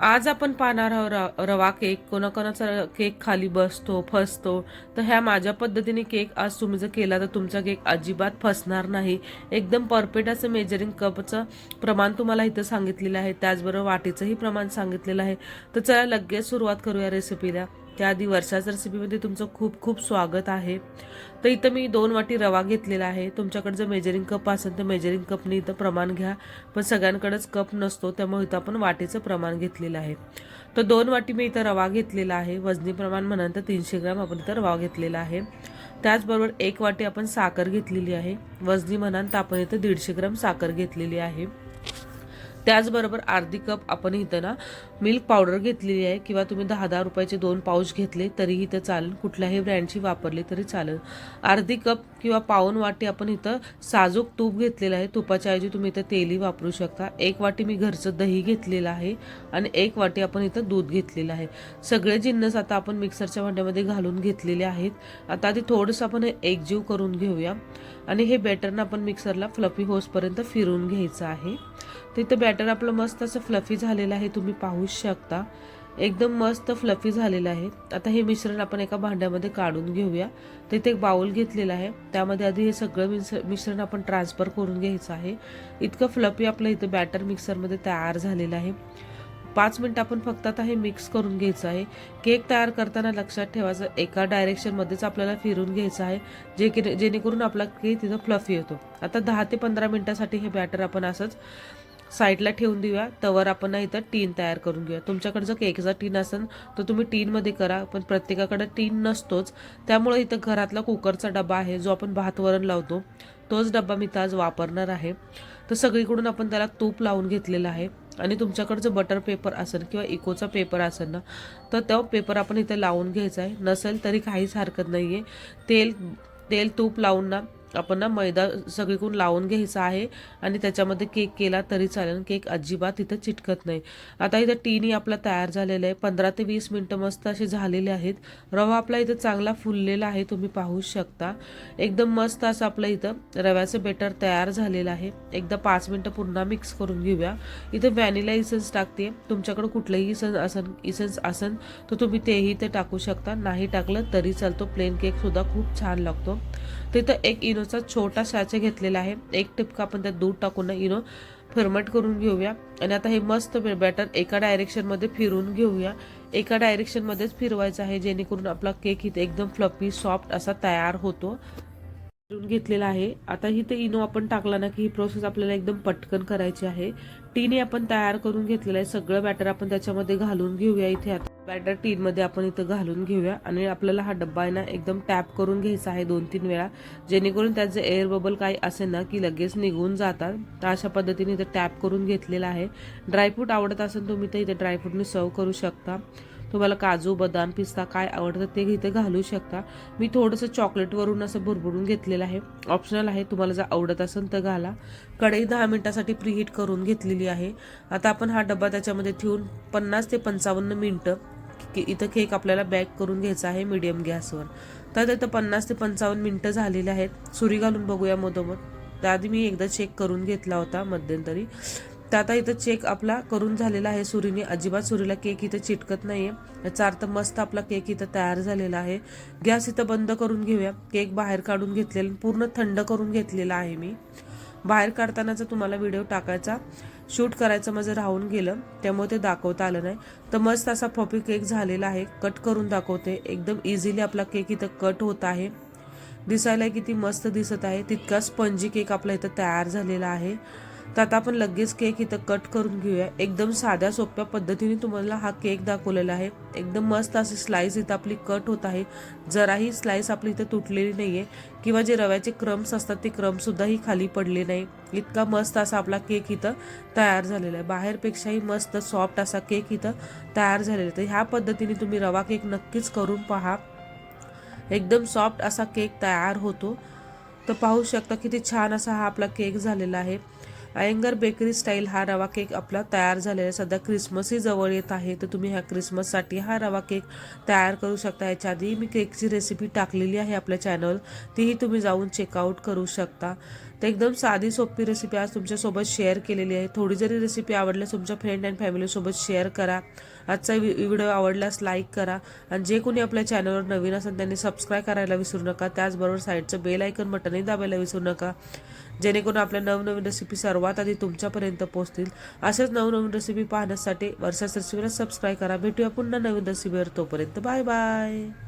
आज आपण पाहणार आहोत रवा केक. कोणाकोणाचा केक खाली बसतो फसतो तर ह्या माझ्या पद्धतीने केक आज तुम्ही जर केला तर तुमचा केक अजिबात फसणार नाही. एकदम परफेक्ट असं मेजरिंग कपचं प्रमाण तुम्हाला इथं सांगितलेलं आहे. त्याचबरोबर वाटीचंही प्रमाण सांगितलेलं आहे. तर चला लगेच सुरुवात करूया रेसिपीला त्याआधी वर्षाच्या रेसिपीमध्ये तुमचं खूप खूप स्वागत आहे. तर इथं मी दोन वाटी रवा घेतलेला आहे. तुमच्याकडे जर मेजरिंग कप असेल तर मेजरिंग कपने इथं प्रमाण घ्या. पण सगळ्यांकडेच कप नसतो त्यामुळे इथं आपण वाटीचं प्रमाण घेतलेलं आहे. तर दोन वाटी मी इथं रवा घेतलेला आहे. वजनी प्रमाण म्हणाल तर तीनशे ग्राम आपण इथं रवा घेतलेला आहे. त्याचबरोबर एक वाटी आपण साखर घेतलेली आहे. वजनी म्हणाल तर आपण इथं दीडशे ग्राम साखर घेतलेली आहे. त्याचबरोबर अर्धी कप आपण इथं ना मिल्क पावडर घेतलेली आहे. किंवा तुम्ही दहा दहा रुपयाचे दोन पाऊच घेतले तरीही इथं चालेल. कुठल्याही ब्रँडची वापरली तरी चालेल. अर्धी कप किंवा पाऊन वाटी आपण इथं साजूक तूप घेतलेलं आहे. तुपाच्या ऐवजी तुम्ही इथं तेलही वापरू शकता. एक वाटी मी घरचं दही घेतलेलं आहे आणि एक वाटी आपण इथं दूध घेतलेलं आहे. सगळे जिन्नस आता आपण मिक्सरच्या भांड्यामध्ये घालून घेतलेले आहेत. आता आधी थोडंसं आपण एकजीव करून घेऊया. आणि हे बॅटरनं आपण मिक्सरला फ्लफी होसपर्यंत फिरवून घ्यायचं आहे. तर इथं बॅटर आपलं मस्त असं फ्लफी झालेलं आहे तुम्ही पाहूच शकता. एकदम मस्त फ्लफी झालेलं आहे. आता हे मिश्रण आपण एका भांड्यामध्ये काढून घेऊया. तर इथे एक बाउल घेतलेला आहे. त्यामध्ये आधी हे सगळं मिस- मिश्रण आपण ट्रान्सफर करून घ्यायचं आहे. इतकं फ्लफी आपलं इथं बॅटर मिक्सरमध्ये तयार झालेलं आहे. पाच मिनटं आपण फक्त आता हे मिक्स करून घ्यायचं आहे. केक तयार करताना लक्षात ठेवायचं एका डायरेक्शनमध्येच आपल्याला फिरून घ्यायचं आहे जे की जेणेकरून आपला केक तिथं फ्लफी येतो आता दहा ते पंधरा मिनटासाठी हे बॅटर आपण असंच साईडला ठेवून देऊया. तवर आपण ना इथं टीन तयार करून घेऊया. तुमच्याकडे जर केकचा टीन असेल तर तुम्ही टीनमध्ये करा पण प्रत्येकाकडे टीन नसतोच. त्यामुळे इथं घरातला कुकरचा डबा आहे जो आपण भात वरण लावतो. तोच डबा मी आज वापरणार आहे. तर सगळीकडून आपण त्याला तूप लावून घेतलेलं आहे. आणि तुमच्याकडं जर बटर पेपर असेल किंवा इकोचा पेपर असेल ना तर तो पेपर आपण इथं लावून घ्यायचा आहे. नसेल तरी काहीच हरकत नाही आहे तेल तेल तूप लावून ना आपण ना मैदा सगळीकडून लावून घ्यायचा आहे आणि त्याच्यामध्ये केक केला तरी चालेल. केक अजिबात इथं चिटकत नाही. आता इथं टीनही आपला तयार झालेला आहे. पंधरा ते वीस मिनटं मस्त असे झालेले आहेत. रवा आपला इथं चांगला फुललेला आहे तुम्ही पाहू शकता. एकदम मस्त असं आपलं इथं रव्याचं बेटर तयार झालेलं आहे. एकदा पाच मिनटं पुन्हा मिक्स करून घेऊया. इथं व्हॅनिला इसेन्स टाकते. तुमच्याकडे कुठलंही इसन असन इसन्स असन तर तुम्ही तेही ते टाकू शकता. नाही टाकलं तरी चालतो. प्लेन केकसुद्धा खूप छान लागतो. तिथं एक इनोचा छोटा साचे घेतलेला आहे. एक टिपका आपण त्यात दूध टाकून ना इनो फर्मट करून घेऊया. आणि आता हे मस्त बॅटर एका डायरेक्शनमध्ये फिरून घेऊया. एका डायरेक्शनमध्येच फिरवायचं आहे जेणेकरून आपला केक इथे एकदम फ्लफी सॉफ्ट असा तयार होतो. घेतलेला आहे. आता इथे इनो आपण टाकला ना की ही प्रोसेस आपल्याला एकदम पटकन करायची आहे. टीने आपण तयार करून घेतलेलं आहे. सगळं बॅटर आपण त्याच्यामध्ये घालून घेऊया इथे आता. बॅटर टीनमध्ये आपण इथं घालून घेऊया. आणि आपल्याला हा डब्बा आहे ना एकदम टॅप करून घ्यायचा आहे दोन तीन वेळा. जेणेकरून त्याचं एअर बबल काही असेल ना की लगेच निघून जातात. तर अशा पद्धतीने इथं टॅप करून घेतलेला आहे. ड्रायफ्रूट आवडत असेल तुम्ही तर इथे ड्रायफ्रूटने सर्व करू शकता. तुम्हाला काजू बदाम पिस्ता काय आवडतं ते इथे घालू शकता. मी थोडंसं चॉकलेटवरून असं भरभरून घेतलेलं आहे. ऑप्शनल आहे तुम्हाला जर आवडत असेल तर घाला. कढई दहा मिनिटासाठी प्रीहीट करून घेतलेली आहे. आता आपण हा डबा त्याच्यामध्ये ठेवून पन्नास ते पंचावन्न मिनटं की इथं केक आपल्याला बॅक करून घ्यायचा आहे मीडियम गॅसवर. तर इथं पन्नास ते पंचावन्न मिनटं झालेली आहेत. सुरी घालून बघूया मधोमध. त्याआधी मी एकदा चेक करून घेतला होता मध्यंतरी. तर आता इथं चेक आपला करून झालेला आहे. सुरीने अजिबात सुरीला केक इथं चिटकत नाही आहे याचा अर्थ मस्त आपला केक इथं तयार झालेला आहे. गॅस इथं बंद करून घेऊया. केक बाहेर काढून घेतलेला पूर्ण थंड करून घेतलेला आहे मी. बाहेर काढतानाचा तुम्हाला व्हिडिओ टाकायचा शूट करायचं माझं राहून गेलं त्यामुळे ते दाखवता आलं नाही. तर मस्त असा पॉपी केक झालेला आहे. कट करून दाखवते. एकदम इझिली आपला केक इथं कट होत आहे. दिसायला किती मस्त दिसत आहे. तितका स्पंजी केक आपला इथं तयार झालेला आहे. तर आता आपण लगेच केक इथं कट करून घेऊया. एकदम साध्या सोप्या पद्धतीने तुम्हाला हा केक दाखवलेला आहे. एकदम मस्त अशी स्लाईस इथं आपली कट होत आहे. जराही स्लाईस आपली इथं तुटलेली नाही आहे किंवा जे रव्याचे क्रम्स असतात ते क्रमसुद्धाही खाली पडले नाही. इतका मस्त असा आपला केक इथं तयार झालेला आहे. बाहेरपेक्षाही मस्त सॉफ्ट असा केक इथं तयार झालेला आहे. तर ह्या पद्धतीने तुम्ही रवा केक नक्कीच करून पहा. एकदम सॉफ्ट असा केक तयार होतो. तर पाहू शकता किती छान असा हा आपला केक झालेला आहे. अयंगर बेकरी स्टाईल हा रवा केक आपला तयार झालेला आहे. सध्या क्रिसमसही जवळ येत आहे तर तुम्ही ह्या क्रिसमससाठी हा रवा केक तयार करू शकता. याच्या आधी मी केकची रेसिपी टाकलेली आहे आपल्या चॅनल तीही तुम्ही जाऊन चेकआउट करू शकता. तर एकदम साधी सोपी रेसिपी आज तुमच्यासोबत शेअर केलेली आहे. थोडी जरी रेसिपी आवडल्यास तुमच्या फ्रेंड अँड फॅमिलीसोबत शेअर करा. आजचा व्हिडिओ आवडल्यास लाईक करा. आणि जे कोणी आपल्या चॅनलवर नवीन असेल त्यांनी सबस्क्राईब करायला विसरू नका. त्याचबरोबर साईडचं बेल ऐकन बटनही दाबायला विसरू नका. जेणेकरून आपल्या नवनवीन रेसिपी सर्वात आधी तुमच्यापर्यंत पोहोचतील. असेच नवनवीन रेसिपी पाहण्यासाठी वर्षाच रेसिपीला सबस्क्राईब करा. भेटूया पुन्हा नवीन रेसिपीवर तोपर्यंत बाय बाय